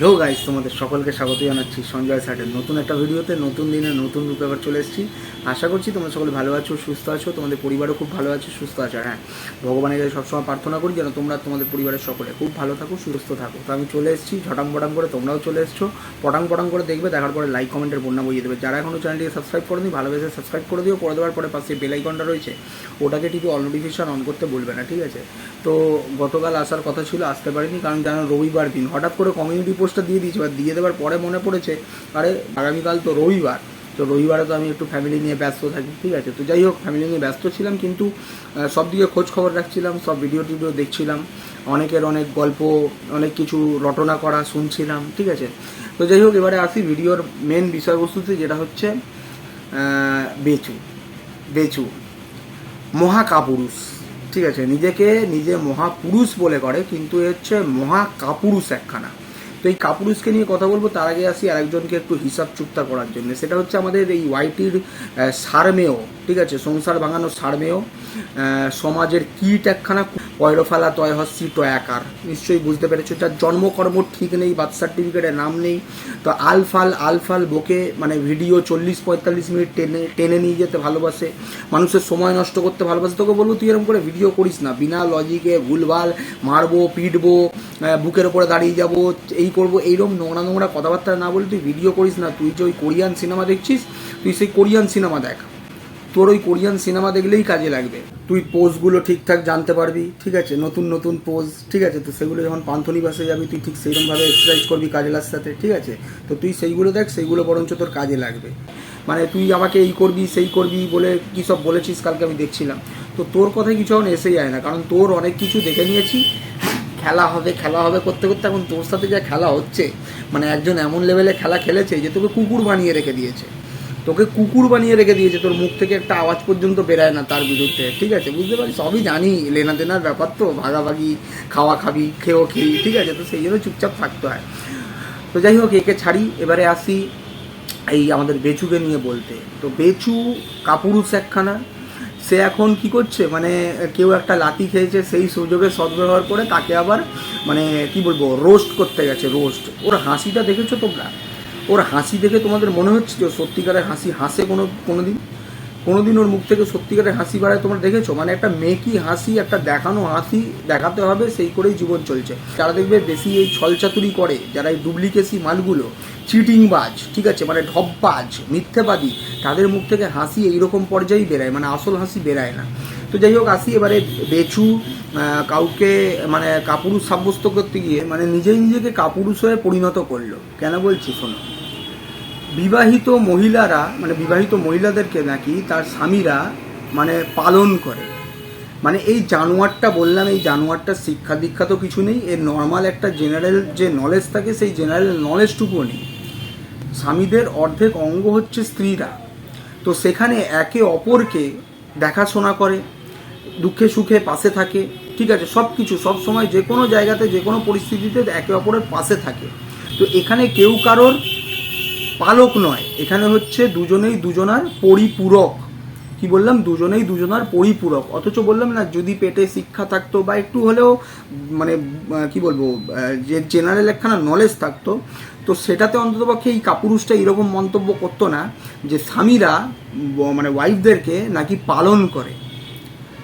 Hello guys তোমাদের সকলকে স্বাগত জানাচ্ছি সঞ্জয় স্যাটের নতুন একটা ভিডিওতে, নতুন দিনে নতুন রূপে আবার চলে এসেছি। আশা করছি তোমরা সকলে ভালো আছো, সুস্থ আছো, তোমাদের পরিবারও খুব ভালো আছে, সুস্থ আছে, আর হ্যাঁ ভগবানের কাছে সবসময় প্রার্থনা করি যেন তোমরা তোমাদের পরিবারের সকলে খুব ভালো থাকো, সুস্থ থাকো। তো আমি চলে এসেছি ঝটাং পটাং করে, তোমরাও চলে এসছো। পটাং পটাং করে দেখবে, দেখার পরে লাইক কমেন্টের বন্যা বইয়ে দেবে। যারা এখনও চ্যানেলটিকে সাবস্ক্রাইব করে দিই ভালোবেসে সাবস্ক্রাইব করে দিও, করে দেওয়ার পরে পাশে বেল আইকনটা রয়েছে, ওটাকে টিপে অল নোটিফিকেশন অন করতে বলবে না, ঠিক আছে? তো গতকাল আসার কথা ছিল, আসতে পারিনি, কারণ জানো রবিবার দিন, হঠাৎ করে কমিউনিটি পোস্টটা দিয়ে দিয়েছি, এবার দিয়ে দেওয়ার পরে মনে পড়েছে, আরে আগামীকাল তো রবিবার, তো রবিবারে তো আমি একটু ফ্যামিলি নিয়ে ব্যস্ত থাকি, ঠিক আছে? তো যাই হোক ফ্যামিলি নিয়ে ব্যস্ত ছিলাম কিন্তু সব দিকে খোঁজ খবর রাখছিলাম, সব ভিডিও টিডিও দেখছিলাম, অনেকের অনেক গল্প, অনেক কিছু রটনা করা শুনছিলাম, ঠিক আছে? তো যাই হোক, এবারে আসি ভিডিওর মেন বিষয়বস্তুতে, যেটা হচ্ছে বেচু বেচু, মহাকাপুরুষ, ঠিক আছে? নিজেকে নিজে মহাপুরুষ বলে করে, কিন্তু এ হচ্ছে মহাকাপুরুষ একখানা। তো এই কাপুরুষকে নিয়ে কথা বলব, তার আগে আসি আরেকজনকে একটু হিসাব চুক্তা করার জন্য। সেটা হচ্ছে আমাদের এই ওয়াইটির সারমেয়। ঠিক আছে, সংসার ভাঙানো সারমেয় সমাজের কীট একখানা পয়রফালা তয় হস্যি টয়াকার। নিশ্চয়ই বুঝতে পেরেছ যার জন্মকর্ম ঠিক নেই বার্থ সার্টিফিকেটের নাম নেই। তো আলফাল আলফাল বকে মানে ভিডিও চল্লিশ পঁয়তাল্লিশ মিনিট টেনে টেনে নিয়ে যেতে ভালোবাসে। মানুষের সময় নষ্ট করতে ভালোবাসে। তোকে বলব, তুই এরকম করে ভিডিও করিস না। বিনা লজিকে ভুলভাল মারবো, পিটবো বুকের ওপরে দাঁড়িয়ে যাব, এই করব, এইরকম নোংরা নোংরা কথাবার্তা না বলে তুই ভিডিও করিস না। তুই যে ওই কোরিয়ান সিনেমা দেখছিস, তুই সেই কোরিয়ান সিনেমা দেখ। তোর ওই কোরিয়ান সিনেমা দেখলেই কাজে লাগবে। তুই পোজগুলো ঠিকঠাক জানতে পারবি, ঠিক আছে? নতুন নতুন পোজ, ঠিক আছে? তো সেগুলো যখন পান্থনি বাসে যাবি, তুই ঠিক সেইরকমভাবে এক্সারসাইজ করবি কাজেলার সাথে, ঠিক আছে? তো তুই সেইগুলো দেখ, সেইগুলো বরঞ্চ তোর কাজে লাগবে। মানে তুই আমাকে এই করবি, সেই করবি বলে কী সব বলেছিস কালকে আমি দেখছিলাম। তো তোর কথায় কিছু এখন এসে যায় না, কারণ তোর অনেক কিছু দেখে নিয়েছি। খেলা হবে খেলা হবে করতে করতে এখন তোর সাথে যা খেলা হচ্ছে মানে একজন এমন লেভেলে খেলা খেলেছে যে তোকে কুকুর বানিয়ে রেখে দিয়েছে। তোকে কুকুর বানিয়ে রেখে দিয়েছে, তোর মুখ থেকে একটা আওয়াজ পর্যন্ত বেরায় না তার বিরুদ্ধে, ঠিক আছে? বুঝতে পারি সবই জানি, লেনা দেনার ব্যাপার তো, ভাগাভাগি, খাওয়া খাবি, খেয়েও খেয়ে ঠিক আছে? তো সেই জন্য চুপচাপ থাকতে হয়। তো যাই হোক, একে ছাড়ি, এবারে আসি এই আমাদের বেচুকে নিয়ে বলতে। তো বেচু কাপুরুষ একখানা, সে এখন কি করছে? মানে কেউ একটা লাতি খেয়েছে, সেই সুযোগে সদ্ব্যবহার করে তাকে আবার মানে কি বলব রোস্ট করতে গেছে রোস্ট ওর হাসিটা দেখেছ তোমরা? ওর হাসি দেখে তোমাদের মনে হচ্ছে যে সত্যিকারের হাসি হাসে কোনো কোনো দিন কোনো দিন ওর মুখ থেকে সত্যিকারের হাসি বাড়ায় তোমরা দেখেছ? মানে একটা মেকি হাসি, একটা দেখানো হাসি দেখাতে হবে, সেই করেই জীবন চলছে। যারা দেখবে বেশি এই ছলচাতুরি করে, যারা এই ডুপ্লিকেসি মালগুলো, চিটিংবাজ, ঠিক আছে মানে ঢপবাজ, মিথ্যেবাদী, তাদের মুখ থেকে হাসি এইরকম পর্যায়েই বেরায় মানে আসল হাসি বেরায় না। তো যাই হোক, আসি এবারে বেচু কাউকে মানে কাপুরুষ সাব্যস্ত করতে গিয়ে মানে নিজেই নিজেকে কাপুরুষ হয়ে পরিণত করল। কেন বলছি? শোনো। বিবাহিত মহিলারা মানে বিবাহিত মহিলাদেরকে নাকি তার স্বামীরা মানে পালন করে। মানে এই জানোয়ারটা বললাম, এই জানোয়ারটার শিক্ষা দীক্ষা তো কিছু নেই, এর নর্মাল একটা জেনারেল যে নলেজ থাকে, সেই জেনারেল নলেজটুকুও নেই। স্বামীদের অর্ধেক অঙ্গ হচ্ছে স্ত্রীরা। তো সেখানে একে অপরকে দেখাশোনা করে, দুঃখে সুখে পাশে থাকে, ঠিক আছে সব কিছু সব সময় যে কোনো জায়গাতে যে কোনো পরিস্থিতিতে একে অপরের পাশে থাকে। তো এখানে কেউ কারোর পালক নয়। এখানে হচ্ছে দুজনেই দুজনার পরিপূরক। কি বললাম? দুজনেই দুজনার পরিপূরক। অথচ বললাম না, যদি পেটে শিক্ষা থাকতো বা একটু হলেও মানে কি বলব যে জেনারেল একখানা নলেজ থাকতো, তো সেটাতে অন্ততপক্ষে এই কাপুরুষটা এরকম মন্তব্য করতো না যে স্বামীরা মানে ওয়াইফদেরকে নাকি পালন করে।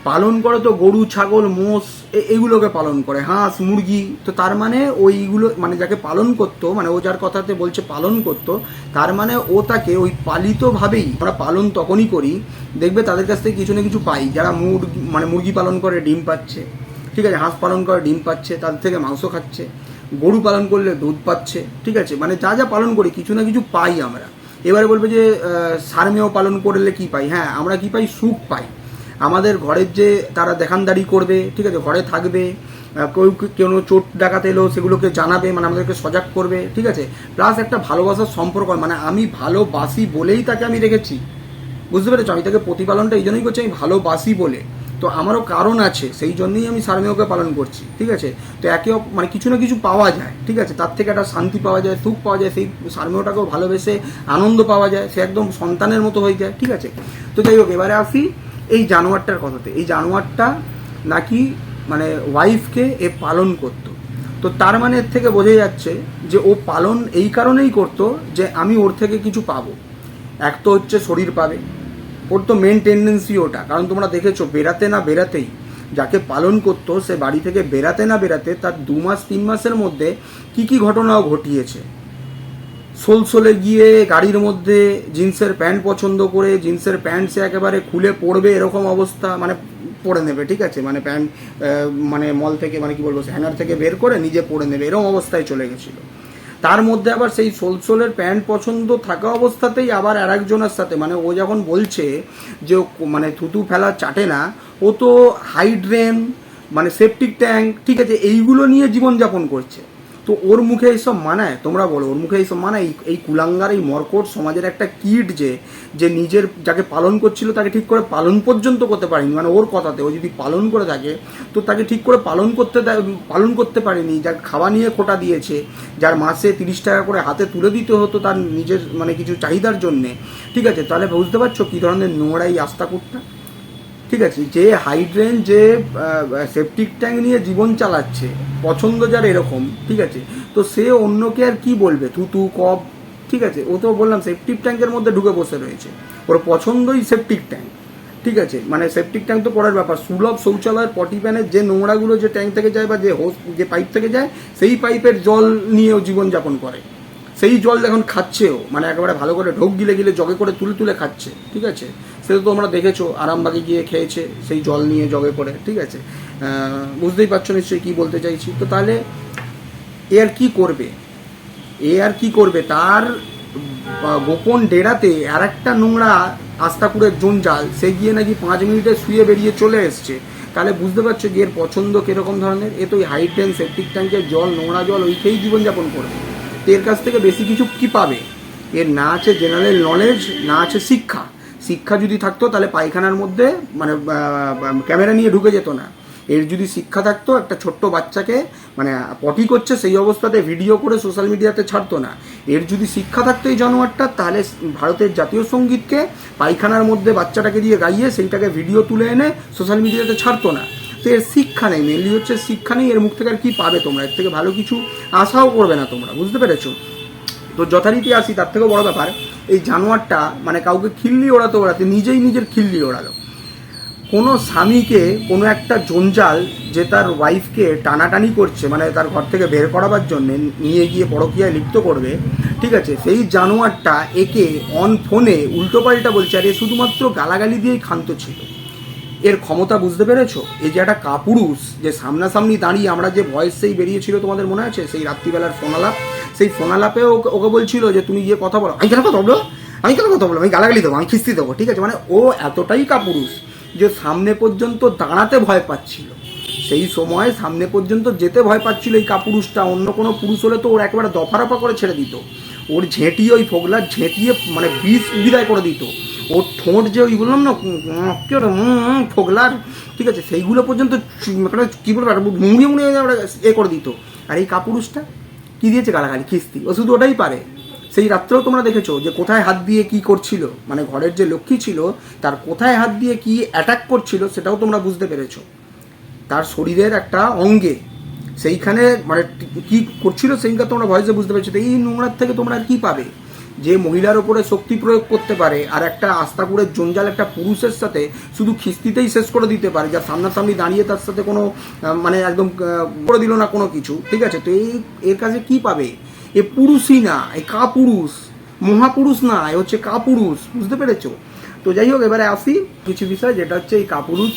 পালন করে তো গরু, ছাগল, মোষ এগুলোকে পালন করে। হাঁস, মুরগি, তো তার মানে ওইগুলো মানে যাকে পালন করতো মানে ও যার কথাতে বলছে পালন করতো, তার মানে ও তাকে ওই পালিতভাবেই আমরা পালন তখনই করি, দেখবে তাদের কাছ থেকে কিছু না কিছু পাই। যারা মুরগি মানে মুরগি পালন করে, ডিম পাচ্ছে, ঠিক আছে, হাঁস পালন করে, ডিম পাচ্ছে তাদের থেকে মাংস খাচ্ছে, গরু পালন করলে দুধ পাচ্ছে, ঠিক আছে মানে যা যা পালন করি, কিছু না কিছু পাই আমরা। এবারে বলবে যে সারমেয় পালন করলে কি পাই? হ্যাঁ আমরা কি পাই? সুখ পাই। আমাদের ঘরের যে তারা দেখানদারি করবে, ঠিক আছে, ঘরে থাকবে কেউ কেউ চোট ডাকাতে এলো, সেগুলোকে জানাবে মানে আমাদেরকে সজাগ করবে, ঠিক আছে? প্লাস একটা ভালোবাসার সম্পর্ক মানে আমি ভালোবাসি বলেই তাকে আমি রেখেছি। বুঝতে পেরেছ? আমি তাকে প্রতিপালনটা এই জন্যই করছি, আমি ভালোবাসি বলে। তো আমারও কারণ আছে, সেই জন্যই আমি সারমেয়কে পালন করছি, ঠিক আছে? তো একে মানে কিছু না কিছু পাওয়া যায়, ঠিক আছে? তার থেকে একটা শান্তি পাওয়া যায়, সুখ পাওয়া যায়, সেই সারমেয়টাকেও ভালোবেসে আনন্দ পাওয়া যায়, সে একদম সন্তানের মতো হয়ে যায়, ঠিক আছে? তো যাই হোক, এবারে আসি এই জানোয়ারটার কথাতে, এই জানোয়ারটা নাকি মানে ওয়াইফকে এ পালন করতো। তো তার মানে এর থেকে বোঝা যাচ্ছে যে ও পালন এই কারণেই করতো যে আমি ওর থেকে কিছু পাবো। এক তো হচ্ছে শরীর পাবে, ওর তো মেন টেন্ডেন্সি ওটা। কারণ তোমরা দেখেছ বেরাতে না বেরাতেই যাকে পালন করতো, সে বাড়ি থেকে বেরাতে না বেরাতে তার দু মাস, তিন মাসের মধ্যে কি কি ঘটনাও ঘটিয়েছে। সোলসোলে গিয়ে গাড়ির মধ্যে জিন্সের প্যান্ট পছন্দ করে, জিন্সের প্যান্ট সে একেবারে খুলে পড়বে এরকম অবস্থা মানে পরে নেবে, ঠিক আছে? মানে প্যান্ট মানে মল থেকে মানে কি বলব হ্যাঙ্গার থেকে বের করে নিজে পরে নেবে, এরকম অবস্থায় চলে গেছিল। তার মধ্যে আবার সেই সোলসোলের প্যান্ট পছন্দ থাকা অবস্থাতেই আবার আর একজনের সাথে মানে ও যখন বলছে যে মানে থুতু ফেলা চাটে না, ও তো হাইড্রেন মানে সেপটিক ট্যাঙ্ক, ঠিক আছে, এইগুলো নিয়ে জীবনযাপন করছে। তো ওর মুখে এইসব মানায়? তোমরা বলো, ওর মুখে এইসব মানায়? এই- কুলাঙ্গার, এই মর্কট সমাজের একটা কিট যে যে নিজের, যাকে পালন করছিল, তাকে ঠিক করে পালন পর্যন্ত করতে পারেনি। মানে ওর কথাতে, ও যদি পালন করে থাকে, তো তাকে ঠিক করে পালন করতে পালন করতে পারেনি। যার খাওয়া নিয়ে খোটা দিয়েছে, যার মাসে তিরিশ টাকা করে হাতে তুলে দিতে হতো তার নিজের মানে কিছু চাহিদার জন্যে। ঠিক আছে, তাহলে বুঝতে পারছ কী ধরনের নোংরা এই আস্তাকুটটা? ঠিক আছে, যে হাইড্রেন যে সেপটিক ট্যাঙ্ক নিয়ে জীবন চালাচ্ছে, পছন্দ যার এরকম, ঠিক আছে? তো সে অন্যকে আর কি বলবে? থুতু কপ ঠিক আছে? ও তো বললাম সেপটিক ট্যাঙ্কের মধ্যে ঢুকে বসে রয়েছে। ওর পছন্দই সেপটিক ট্যাঙ্ক ঠিক আছে? মানে সেপটিক ট্যাঙ্ক তো পরের ব্যাপার। সুলভ শৌচালয়ের পটি প্যানের যে নোংরাগুলো যে ট্যাঙ্ক থেকে যায় বা যে হোস যে পাইপ থেকে যায়, সেই পাইপের জল নিয়েও জীবনযাপন করে। সেই জল এখন খাচ্ছেও মানে একেবারে ভালো করে ঢোক গিলে গিলে জগে করে তুলে তুলে খাচ্ছে, ঠিক আছে? সেটা তো তোমরা দেখেছ, আরামবাগে গিয়ে খেয়েছে, সেই জল নিয়ে জগে করে, ঠিক আছে? বুঝতেই পারছ নিশ্চয়ই কী বলতে চাইছি? তো তাহলে, এ আর কি করবে? এ আর কি করবে? তার গোপন ডেরাতে আর একটা নোংরা আস্তাকুরের জঞ্জাল সে গিয়ে নাকি পাঁচ মিনিটে শুয়ে বেরিয়ে চলে এসছে। তাহলে বুঝতে পারছ যে এর পছন্দ কীরকম ধরনের? এ তো ওই হাইড্রেন সেপটিক ট্যাঙ্কের জল, নোংরা জল ওই খেয়েই জীবনযাপন করবে। এর কাছ থেকে বেশি কিছু কি পাবে? এর না আছে জেনারেল নলেজ না আছে শিক্ষা। শিক্ষা যদি থাকতো, তাহলে পায়খানার মধ্যে মানে ক্যামেরা নিয়ে ঢুকে যেত না। এর যদি শিক্ষা থাকতো, একটা ছোট্ট বাচ্চাকে মানে পটি করছে, সেই অবস্থাতে ভিডিও করে সোশ্যাল মিডিয়াতে ছাড়তো না। এর যদি শিক্ষা থাকতো এই জানোয়ারটা, তাহলে ভারতের জাতীয় সঙ্গীতকে পায়খানার মধ্যে বাচ্চাটাকে দিয়ে গাইয়ে, সেইটাকে ভিডিও তুলে এনে সোশ্যাল মিডিয়াতে ছাড়তো না। এর শিক্ষা নেই মেনলি হচ্ছে শিক্ষা নেই, এর মুখ থেকে আর কি পাবে তোমরা? এর থেকে ভালো কিছু আশাও করবে না তোমরা, বুঝতে পেরেছ? তো যথারীতি আসি, তার থেকেও বড় ব্যাপার, এই জানোয়ারটা মানে কাউকে খিল্লি ওড়াতে ওড়াতে নিজেই নিজের খিল্লি ওড়ালো। কোনো স্বামীকে, কোনো একটা জঞ্জাল যে তার ওয়াইফকে টানাটানি করছে মানে তার ঘর থেকে বের করাবার জন্য নিয়ে গিয়ে পরকীয়ায় লিপ্ত করবে, ঠিক আছে? সেই জানোয়ারটা একে অন ফোনে উল্টোপাল্টা বলছে, আর এ শুধুমাত্র গালাগালি দিয়েই ক্ষান্ত ছিল। এর ক্ষমতা বুঝতে পেরেছ? এই যে একটা কাপুরুষ, যে সামনাসামনি দাঁড়িয়ে আমরা যে ভয়েস সেই বেরিয়েছিল তোমাদের মনে আছে? সেই রাত্রিবেলার ফোনালাপ। সেই ফোনালাপে ওকে বলছিল যে, তুমি গিয়ে কথা বলো। আমি কেন কথা বলব? আমি কেন কথা বলব? আমি গালাগালি দেবো, আমি খিস্তি দেবো। ঠিক আছে? মানে ও এতটাই কাপুরুষ যে সামনে পর্যন্ত দাঁড়াতে ভয় পাচ্ছিল। সেই সময় সামনে পর্যন্ত যেতে ভয় পাচ্ছিল এই কাপুরুষটা। অন্য কোনো পুরুষ হলে তো ওর একেবারে দফারফা করে ছেড়ে দিত। ওর ঝেঁটিয়ে ওই ফোগলা ঝেঁটিয়ে মানে বিষ বিদায় করে দিত। ওর ঠোঁট যে ওইগুলো না ফোগলার, ঠিক আছে, সেইগুলো পর্যন্ত মানে কি বলব মুড়িয়ে মুড়িয়ে এ করে দিত। আর এই কাপুরুষটা কি দিয়েছে গালাগালি, খিস্তি? ও শুধু ওটাই পারে। সেই রাত্রেও তোমরা দেখেছ যে কোথায় হাত দিয়ে কি করছিল মানে ঘরের যে লক্ষ্মী ছিল, তার কোথায় হাত দিয়ে কি অ্যাটাক করছিল, সেটাও তোমরা বুঝতে পেরেছ। তার শরীরের একটা অঙ্গে, সেইখানে মানে কি করছিল, সেইটা তোমরা ভয়েসে বুঝতে পারছ। এই নোংরার থেকে তোমরা আর কি পাবে? যে মহিলার ওপরে শক্তি প্রয়োগ করতে পারে আর একটা আস্তাকুরের জঞ্জাল, একটা পুরুষের সাথে শুধু খিস্তিতেই শেষ করে দিতে পারে যার সামনাসামনি দাঁড়িয়ে তার সাথে কোনো মানে একদম করে দিল না কোনো কিছু, ঠিক আছে? তো এই এর কাছে কি পাবে? এ পুরুষই না, এ কাপুরুষ, মহাপুরুষ না, এ হচ্ছে কাপুরুষ, বুঝতে পেরেছ? তো যাই হোক, এবারে আসি কিছু বিষয়, যেটা হচ্ছে এই কাপুরুষ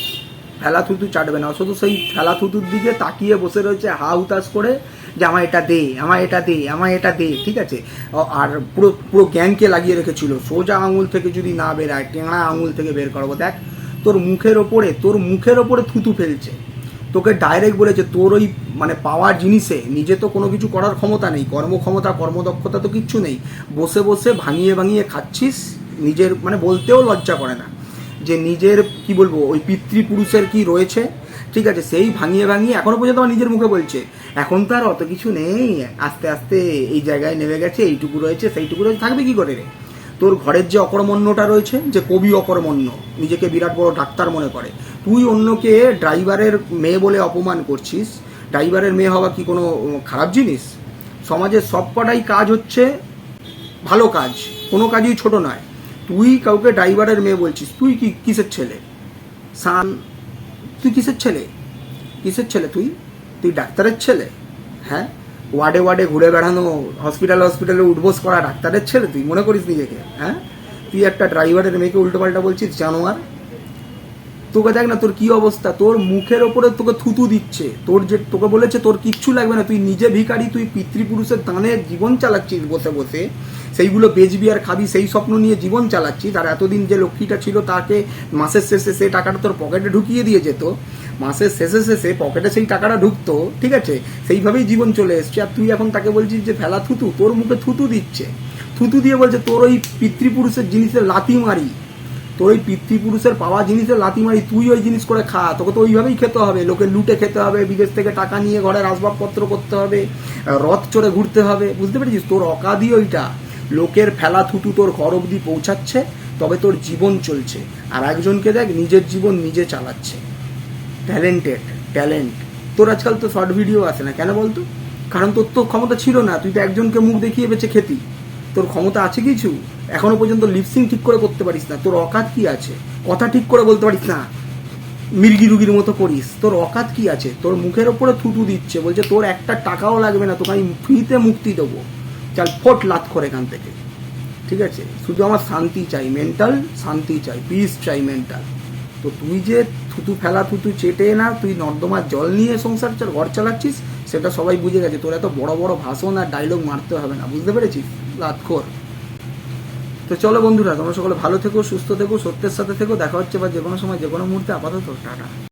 ফেলা থুতু চাটবে না। শুধু সেই ফেলা থুতুর দিকে তাকিয়ে বসে রয়েছে হা হুতাশ করে যে আমার এটা দে আমার এটা দে আমার এটা দে, ঠিক আছে? আর পুরো পুরো গ্যাংকে লাগিয়ে রেখেছিল। সোজা আঙুল থেকে যদি না বেরায় টেঁড়া আঙুল থেকে বের করব। দেখ, তোর মুখের ওপরে, তোর মুখের ওপরে থুতু ফেলছে। তোকে ডাইরেক্ট বলেছে, তোর ওই মানে পাওয়ার জিনিসে নিজে তো কোনো কিছু করার ক্ষমতা নেই। কর্মক্ষমতা, কর্মদক্ষতা তো কিচ্ছু নেই। বসে বসে ভাঙিয়ে ভাঙিয়ে খাচ্ছিস, নিজের মানে বলতেও লজ্জা করে না। যে, নিজের কি বলব, ওই পিতৃপুরুষের কি রয়েছে? ঠিক আছে, সেই ভাঙিয়ে ভাঙিয়ে এখনও পর্যন্ত আমার নিজের মুখে বলছে। এখন তো আর অত কিছু নেই। আস্তে আস্তে এই জায়গায় নেমে গেছে, এইটুকু রয়েছে, সেইটুকু রয়েছে, থাকবে কি করে রে? তোর ঘরের যে অকর্মণ্যটা রয়েছে, যে কবি অকর্মণ্য, নিজেকে বিরাট বড় ডাক্তার মনে করে, তুই অন্যকে ড্রাইভারের মেয়ে বলে অপমান করছিস, ড্রাইভারের মেয়ে হওয়া কি কোনো খারাপ জিনিস? সমাজের সব কটাই কাজ হচ্ছে ভালো কাজ, কোনো কাজই ছোট নয়। তুই কাউকে ড্রাইভারের মেয়ে বলছিস, তুই কি, কিসের ছেলে? সান, তুই কিসের ছেলে? কিসের ছেলে তুই? তুই ডাক্তারের ছেলে? হ্যাঁ? ওয়ার্ডে ওয়ার্ডে ঘুরে বেড়ানো হসপিটাল হসপিটালে উঠবোস করা ডাক্তারের ছেলে তুই? মনে করিস নিজেকে হ্যাঁ? তুই একটা ড্রাইভারের মেয়েকে উল্টোপাল্টা বলছিস, জানোয়ার? তোকে দেখ না তোর কি অবস্থা, তোর মুখের ওপরে তোকে থুতু দিচ্ছে, তোর যে, তোকে বলেছে তোর কিচ্ছু লাগবে না, তুই নিজে ভিখারি, তুই পিতৃপুরুষের দানে জীবন চালাচ্ছিস বসে বসে। সেইগুলো বেচবি আর খাবি, সেই স্বপ্ন নিয়ে জীবন চালাচ্ছি তার এতদিন যে লক্ষ্মীটা ছিল তাকে মাসের শেষে সে টাকাটা তোর পকেটে ঢুকিয়ে দিয়ে যেত। মাসের শেষে শেষে পকেটে সেই টাকাটা ঢুকতো, ঠিক আছে? সেইভাবেই জীবন চলে এসছে। আর তুই এখন তাকে বলছিস যে, ফেলা থুতু, তোর মুখে থুতু দিচ্ছে। থুতু দিয়ে বলছে, তোর ওই পিতৃপুরুষের জিনিসে লাথি মারি। তোর ওই পিতৃপুরুষের পাওয়া জিনিসের লাথি মারি, তুই ওই জিনিস করে খা। তোকে তো ওইভাবেই খেতে হবে। লোকে লুটে খেতে হবে, বিদেশ থেকে টাকা নিয়ে ঘরের আসবাবপত্র করতে হবে, রথ চড়ে ঘুরতে হবে। বুঝতে পেরেছিস? তোর অকাদি ওইটা। লোকের ফেলা থুতু তোর ঘর অবধি পৌঁছাচ্ছে, তবে তোর জীবন চলছে। আর একজনকে দেখ, নিজের জীবন নিজে চালাচ্ছে। ট্যালেন্টেড ট্যালেন্ট তোর আজকাল তো শর্ট ভিডিও আসে না, কেন বলতো? কারণ তোর তো ক্ষমতা ছিল না, তুই তো একজনকে মুখ দেখিয়ে বেঁচে খেতি। তোর ক্ষমতা আছে কিছু? এখনও পর্যন্ত লিপসিং ঠিক করে করতে পারিস না। তোর অকাত কি আছে? কথা ঠিক করে বলতে পারিস না। মির্গি রুগির মতো করিস। তোর অকাত কি আছে? তোর মুখের ওপরে থুতু দিচ্ছে, বলছে তোর একটা টাকাও লাগবে না, তোকে আমি ফ্রিতে মুক্তি দেবো। ফোট লাত করে এখান থেকে। ঠিক আছে? শুধু আমার শান্তি চাই মেন্টাল শান্তি চাই পিস চাই মেন্টাল তো তুই যে থুতু ফেলা থুতু চেটে না, তুই নর্দমার জল নিয়ে সংসার চাল, ঘর চালাচ্ছিস, সেটা সবাই বুঝে গেছে। তোর এত বড় বড় ভাষণ আর ডায়লগ মারতে হবে না, বুঝতে পেরেছিস? লাতখোর তো চলো বন্ধুরা, তোমরা সকলে ভালো থেকো, সুস্থ থেকো, সত্যের সাথে থেকো। দেখা হচ্ছে বা যে কোনো সময় যে কোনো মুহূর্তে। আপাতত টাটা।